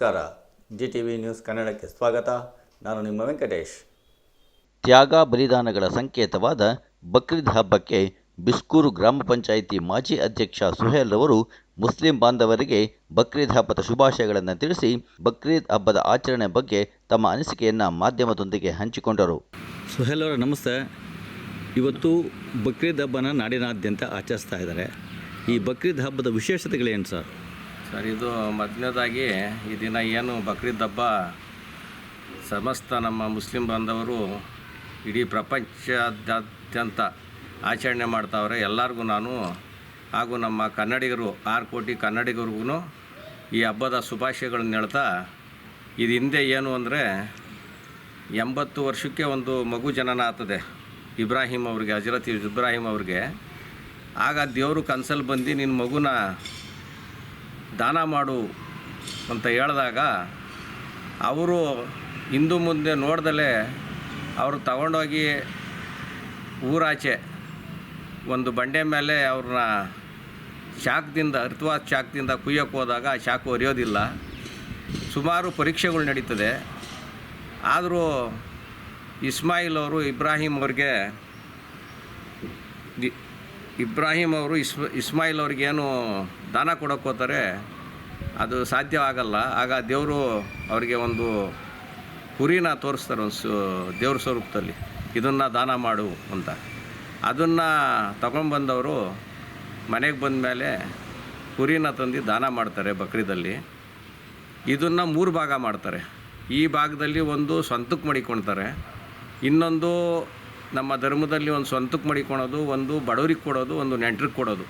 ನಮಸ್ಕಾರ. G T V news ಕನ್ನಡಕ್ಕೆ ಸ್ವಾಗತ. ನಾನು ನಿಮ್ಮ ವೆಂಕಟೇಶ್. ತ್ಯಾಗ ಬಲಿದಾನಗಳ ಸಂಕೇತವಾದ ಬಕ್ರೀದ್ ಹಬ್ಬಕ್ಕೆ ಬಿಸ್ಕೂರು ಗ್ರಾಮ ಪಂಚಾಯಿತಿ ಮಾಜಿ ಅಧ್ಯಕ್ಷ ಸುಹೇಲ್ ಅವರು ಮುಸ್ಲಿಂ ಬಾಂಧವರಿಗೆ ಬಕ್ರೀದ್ ಹಬ್ಬದ ಶುಭಾಶಯಗಳನ್ನು ತಿಳಿಸಿ ಬಕ್ರೀದ್ ಹಬ್ಬದ ಆಚರಣೆ ಬಗ್ಗೆ ತಮ್ಮ ಅನಿಸಿಕೆಯನ್ನು ಮಾಧ್ಯಮದೊಂದಿಗೆ ಹಂಚಿಕೊಂಡರು. ಸುಹೇಲ್ ಅವರ ನಮಸ್ತೆ. ಇವತ್ತು ಬಕ್ರೀದ್ ಹಬ್ಬನ ನಾಡಿನಾದ್ಯಂತ ಆಚರಿಸ್ತಾ ಇದ್ದಾರೆ. ಈ ಬಕ್ರೀದ್ ಹಬ್ಬದ ವಿಶೇಷತೆಗಳೇನು ಸರ್? ಸರ್, ಇದು ಮೊದಲನೇದಾಗಿ ಈ ದಿನ ಏನು ಬಕ್ರೀದ್ ಹಬ್ಬ ಸಮಸ್ತ ನಮ್ಮ ಮುಸ್ಲಿಂ ಬಾಂಧವರು ಇಡೀ ಪ್ರಪಂಚದಾದ್ಯಂತ ಆಚರಣೆ ಮಾಡ್ತಾವ್ರೆ. ಎಲ್ಲರಿಗೂ ನಾನು ಹಾಗೂ ನಮ್ಮ ಕನ್ನಡಿಗರು, ಆರು ಕೋಟಿ ಕನ್ನಡಿಗರಿಗೂ ಈ ಹಬ್ಬದ ಶುಭಾಶಯಗಳನ್ನ ಹೇಳ್ತಾ, ಇದು ಹಿಂದೆ ಏನು ಅಂದರೆ ಎಂಬತ್ತು ವರ್ಷಕ್ಕೆ ಒಂದು ಮಗು ಜನನ ಆಗ್ತದೆ, ಇಬ್ರಾಹಿಂ ಅವ್ರಿಗೆ, ಹಜರತ್ ಇಬ್ರಾಹಿಂ ಅವ್ರಿಗೆ. ಆಗ ದೇವರು ಕನ್ಸಲ್ಲಿ ಬಂದು ನಿನ್ನ ಮಗುನ ದಾನ ಮಾಡು ಅಂತ ಹೇಳಿದಾಗ ಅವರು ಹಿಂದು ಮುಂದೆ ನೋಡ್ದಲೇ ಅವರು ತಗೊಂಡೋಗಿ ಊರಾಚೆ ಒಂದು ಬಂಡೆ ಮೇಲೆ ಅವ್ರನ್ನ ಶಾಖದಿಂದ ಅರ್ಥವಾದ ಶಾಖದಿಂದ ಕುಯ್ಯೋಕ್ಕೆ ಹೋದಾಗ ಆ ಶಾಖು ಹರಿಯೋದಿಲ್ಲ. ಸುಮಾರು ಪರೀಕ್ಷೆಗಳು ನಡೀತದೆ. ಆದರೂ ಇಸ್ಮಾಯಿಲ್ ಅವರು ಇಬ್ರಾಹಿಂ ಅವ್ರಿಗೆ ಇಬ್ರಾಹಿಂ ಅವರು ಇಸ್, ಇಸ್ಮಾಯಿಲ್ ಅವ್ರಿಗೇನು ದಾನ ಕೊಡೋಕ್ಕೋತಾರೆ ಅದು ಸಾಧ್ಯವಾಗಲ್ಲ. ಆಗ ದೇವರು ಅವರಿಗೆ ಒಂದು ಕುರಿನ ತೋರಿಸ್ತಾರೆ, ಒಂದು ಸು, ದೇವ್ರ ಸ್ವರೂಪದಲ್ಲಿ. ಇದನ್ನು ದಾನ ಮಾಡು ಅಂತ. ಅದನ್ನು ತಗೊಂಬಂದವರು ಮನೆಗೆ ಬಂದ ಮೇಲೆ ಕುರಿನ ತಂದು ದಾನ ಮಾಡ್ತಾರೆ ಬಕ್ರೀದಲ್ಲಿ. ಇದನ್ನು ಮೂರು ಭಾಗ ಮಾಡ್ತಾರೆ. ಈ ಭಾಗದಲ್ಲಿ ಒಂದು ಸ್ವಂತಕ್ಕೆ ಮಡಿಕೊಳ್ತಾರೆ ಇನ್ನೊಂದು ನಮ್ಮ ಧರ್ಮದಲ್ಲಿ ಒಂದು ಸ್ವಂತಕ್ಕೆ ಮಡಿಕೊಳ್ಳೋದು ಒಂದು ಬಡವರಿಗೆ ಕೊಡೋದು, ಒಂದು ನೆಂಟ್ರಿಗೆ ಕೊಡೋದು.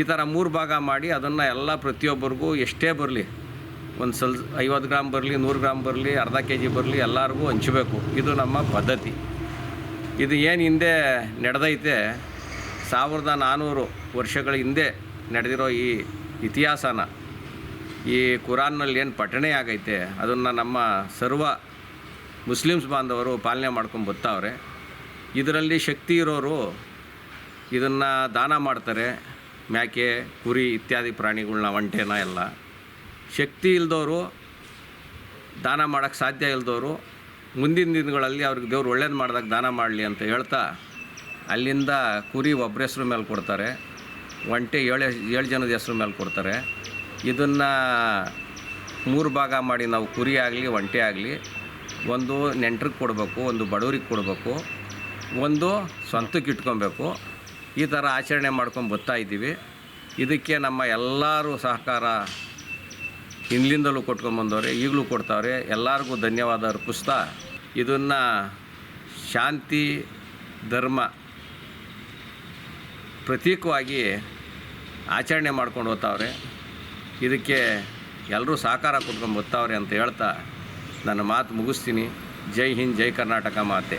ಈ ಥರ ಮೂರು ಭಾಗ ಮಾಡಿ ಅದನ್ನು ಎಲ್ಲ ಪ್ರತಿಯೊಬ್ಬರಿಗೂ ಎಷ್ಟೇ ಬರಲಿ, ಒಂದು ಸಲ್ ಐವತ್ತು ಗ್ರಾಮ್ ಬರಲಿ, ನೂರು ಗ್ರಾಮ್ ಬರಲಿ, ಅರ್ಧ ಕೆ ಜಿ ಬರಲಿ ಎಲ್ಲರಿಗೂ ಹಂಚಬೇಕು. ಇದು ನಮ್ಮ ಪದ್ಧತಿ. ಇದು ಏನು ಹಿಂದೆ ನಡೆದೈತೆ, ಸಾವಿರದ ನಾನ್ನೂರು ವರ್ಷಗಳ ಹಿಂದೆ ನಡೆದಿರೋ ಈ ಇತಿಹಾಸನ, ಈ ಕುರಾನ್ನಲ್ಲಿ ಏನು ಪಠಣೆ ಆಗೈತೆ, ಅದನ್ನು ನಮ್ಮ ಸರ್ವ ಮುಸ್ಲಿಮ್ಸ್ ಬಾಂಧವರು ಪಾಲನೆ ಮಾಡ್ಕೊಂಡು ಬರ್ತಾವ್ರೆ. ಇದರಲ್ಲಿ ಶಕ್ತಿ ಇರೋರು ಇದನ್ನು ದಾನ ಮಾಡ್ತಾರೆ ಮೇಕೆ ಕುರಿ ಇತ್ಯಾದಿ ಪ್ರಾಣಿಗಳನ್ನ ಒಂಟೆನ ಎಲ್ಲ. ಶಕ್ತಿ ಇಲ್ದವರು ದಾನ ಮಾಡೋಕ್ಕೆ ಸಾಧ್ಯ ಇಲ್ದವರು ಮುಂದಿನ ದಿನಗಳಲ್ಲಿ ಅವ್ರಿಗೆ ದೇವ್ರು ಒಳ್ಳೇದು ಮಾಡಿದಾಗ ದಾನ ಮಾಡಲಿ ಅಂತ ಹೇಳ್ತಾ ಅಲ್ಲಿಂದ ಕುರಿ ಒಬ್ಬರ ಹೆಸ್ರು ಮೇಲೆ ಕೊಡ್ತಾರೆ, ಒಂಟೆ ಏಳು ಏಳು ಜನದ ಹೆಸ್ರು ಮೇಲೆ ಕೊಡ್ತಾರೆ. ಇದನ್ನು ಮೂರು ಭಾಗ ಮಾಡಿ ನಾವು ಕುರಿ ಆಗಲಿ, ಒಂಟೆ ಆಗಲಿ, ಒಂದು ನೆಂಟ್ರಿಗೆ ಕೊಡಬೇಕು, ಒಂದು ಬಡವ್ರಿಗೆ ಕೊಡಬೇಕು. ಒಂದು ಸ್ವಂತಕ್ಕೆ ಇಟ್ಕೊಬೇಕು. ಈ ಥರ ಆಚರಣೆ ಮಾಡ್ಕೊಂಡು ಬರ್ತಾ ಇದ್ದೀವಿ. ಇದಕ್ಕೆ ನಮ್ಮ ಎಲ್ಲರೂ ಸಹಕಾರ ಹಿಂದಿಂದಲೂ ಕೊಟ್ಕೊಂಬಂದವ್ರೆ ಈಗಲೂ ಕೊಡ್ತಾವ್ರೆ. ಎಲ್ಲರಿಗೂ ಧನ್ಯವಾದ ಅರ್ಪಿಸ್ತಾ ಇದನ್ನು ಶಾಂತಿ, ಧರ್ಮ ಪ್ರತೀಕವಾಗಿ ಆಚರಣೆ ಮಾಡ್ಕೊಂಡು ಹೋಗ್ತಾವ್ರೆ. ಇದಕ್ಕೆ ಎಲ್ಲರೂ ಸಹಕಾರ ಕೊಟ್ಕೊಂಡು ಬರ್ತಾವ್ರೆ ಅಂತ ಹೇಳ್ತಾ ನನ್ನ ಮಾತು ಮುಗಿಸ್ತೀನಿ. ಜೈ ಹಿಂದ್, ಜೈ ಕರ್ನಾಟಕ ಮಾತೆ.